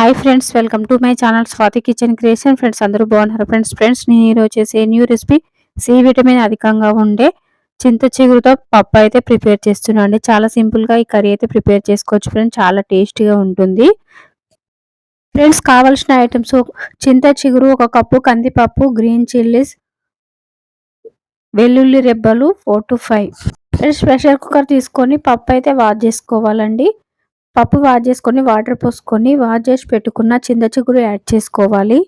Hi friends welcome to my channel Swathi kitchen creation friends అందరూ బాగున్నారు? Friends friends నేను ఈరోజు చేసే న్యూ రెసిపీ సి విటమిన్ అధికంగా ఉండే చింత చిగురుతో పప్పు అయితే ప్రిపేర్ చేస్తున్నాను అండి. చాలా సింపుల్గా ఈ కర్రీ అయితే ప్రిపేర్ చేసుకోవచ్చు ఫ్రెండ్స్ చాలా టేస్టీగా ఉంటుంది. ఫ్రెండ్స్ కావాల్సిన ఐటమ్స్ చింత చిగురు ఒక కప్పు కందిపప్పు గ్రీన్ చిల్లీస్ వెల్లుల్లి రెబ్బలు four to five friends pressure cooker తీసుకొని పప్పు అయితే వాష్ చేసుకోవాలండి. పప్పు వాష్ చేసుకొని వాటర్ పోసుకొని వాష్ చేసి పెట్టుకున్న చింత చిగురు యాడ్ చేసుకోవాలి.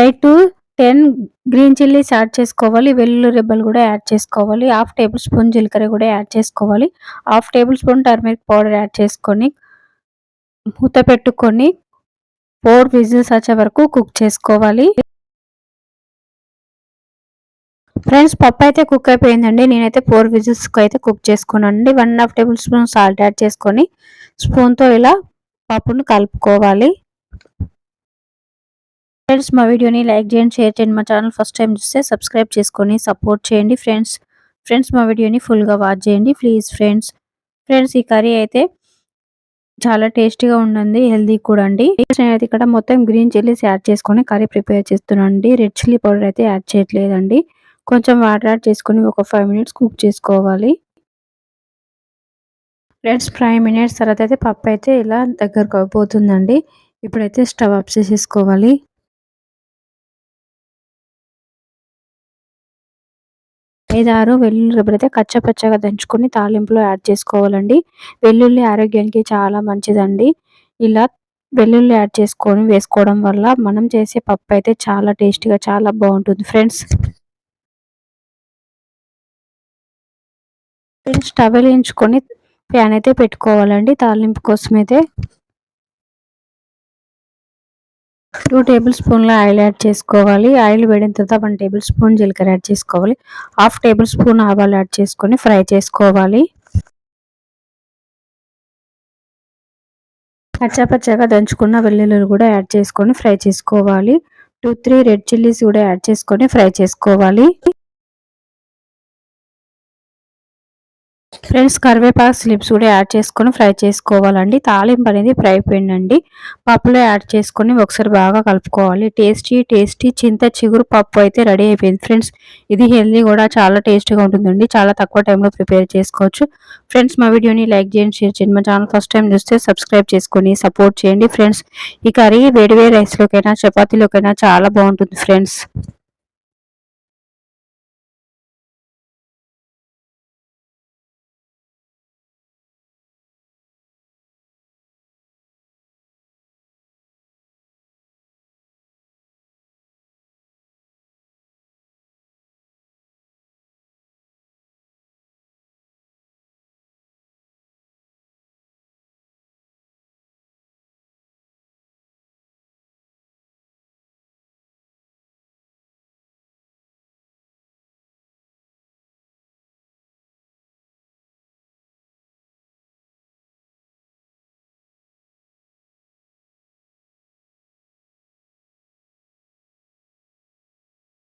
Eight to ten green chillies add చేసుకోవాలి. వెల్లుల్లి రెబ్బలు కూడా యాడ్ చేసుకోవాలి. హాఫ్ టేబుల్ స్పూన్ జీలకర్ర కూడా యాడ్ చేసుకోవాలి. Half tablespoon turmeric powder add చేసుకొని మూత పెట్టుకొని ఫోర్ విజిల్స్ వచ్చే వరకు కుక్ చేసుకోవాలి. ఫ్రెండ్స్ పప్పు అయితే కుక్ అయిపోయిందండి. నేనైతే ఫోర్ విజిల్స్కి అయితే కుక్ చేసుకున్నానండి. One half tablespoon salt add చేసుకొని స్పూన్తో ఇలా పప్పును కలుపుకోవాలి. ఫ్రెండ్స్ మా వీడియోని లైక్ చేయండి షేర్ చేయండి. మా ఛానల్ ఫస్ట్ టైం చూస్తే సబ్స్క్రైబ్ చేసుకొని సపోర్ట్ చేయండి ఫ్రెండ్స్. ఫ్రెండ్స్ మా వీడియోని ఫుల్గా వాచ్ చేయండి ప్లీజ్ ఫ్రెండ్స్ ఫ్రెండ్స్ ఈ కర్రీ అయితే చాలా టేస్టీగా ఉండండి హెల్దీ కూడా అండి. నేనైతే ఇక్కడ మొత్తం గ్రీన్ చిల్లీస్ యాడ్ చేసుకొని కర్రీ ప్రిపేర్ చేస్తున్నాను అండి రెడ్ చిల్లీ పౌడర్ అయితే యాడ్ చేయట్లేదండి. కొంచెం వాటర్ యాడ్ చేసుకొని ఒక ఫైవ్ మినిట్స్ కుక్ చేసుకోవాలి. ఫ్రెండ్స్ ఫైవ్ మినిట్స్ తర్వాత అయితే పప్పు అయితే ఇలా దగ్గరకు అయిపోతుందండి. ఇప్పుడైతే స్టవ్ ఆఫ్ చేసేసుకోవాలి. ఐదారు వెల్లుల్లి రెబ్బలైతే కచ్చపచ్చగా దంచుకొని తాలింపులో యాడ్ చేసుకోవాలండి. వెల్లుల్లి ఆరోగ్యానికి చాలా మంచిదండి. ఇలా వెల్లుల్లి యాడ్ చేసుకొని వేసుకోవడం వల్ల మనం చేసే పప్పు అయితే చాలా టేస్టీగా చాలా బాగుంటుంది. ఫ్రెండ్స్ స్టవ్ ఎంచుకొని ప్యాన్ అయితే పెట్టుకోవాలండి. తాలింపు కోసం అయితే టూ టేబుల్ స్పూన్ల ఆయిల్ యాడ్ చేసుకోవాలి. ఆయిల్ వేడిన తర్వాత వన్ టేబుల్ స్పూన్ జీలకర్ర యాడ్ చేసుకోవాలి. హాఫ్ టేబుల్ స్పూన్ ఆవాలు యాడ్ చేసుకొని ఫ్రై చేసుకోవాలి. పచ్చపచ్చగా దంచుకున్న వెల్లుల్లి కూడా యాడ్ చేసుకొని ఫ్రై చేసుకోవాలి. టూ త్రీ రెడ్ చిల్లీస్ కూడా యాడ్ చేసుకొని ఫ్రై చేసుకోవాలి. ఫ్రెండ్స్ కరివేపాకు స్లిప్స్ కూడా యాడ్ చేసుకొని ఫ్రై చేసుకోవాలండి. తాలింపు అనేది ఫ్రై అయిపోయిందండి. పప్పులో యాడ్ చేసుకొని ఒకసారి బాగా కలుపుకోవాలి. టేస్టీ టేస్టీ చింత చిగురు పప్పు అయితే రెడీ అయిపోయింది ఫ్రెండ్స్. ఇది హెల్దీ కూడా చాలా టేస్టీగా ఉంటుందండి. చాలా తక్కువ టైంలో ప్రిపేర్ చేసుకోవచ్చు. ఫ్రెండ్స్ మా వీడియోని లైక్ చేయండి షేర్ చేయండి. మా ఛానల్ ఫస్ట్ టైం చూస్తే సబ్స్క్రైబ్ చేసుకొని సపోర్ట్ చేయండి ఫ్రెండ్స్. ఈ కర్రీ వేడి రైస్లోకైనా చపాతీలోకైనా చాలా బాగుంటుంది ఫ్రెండ్స్.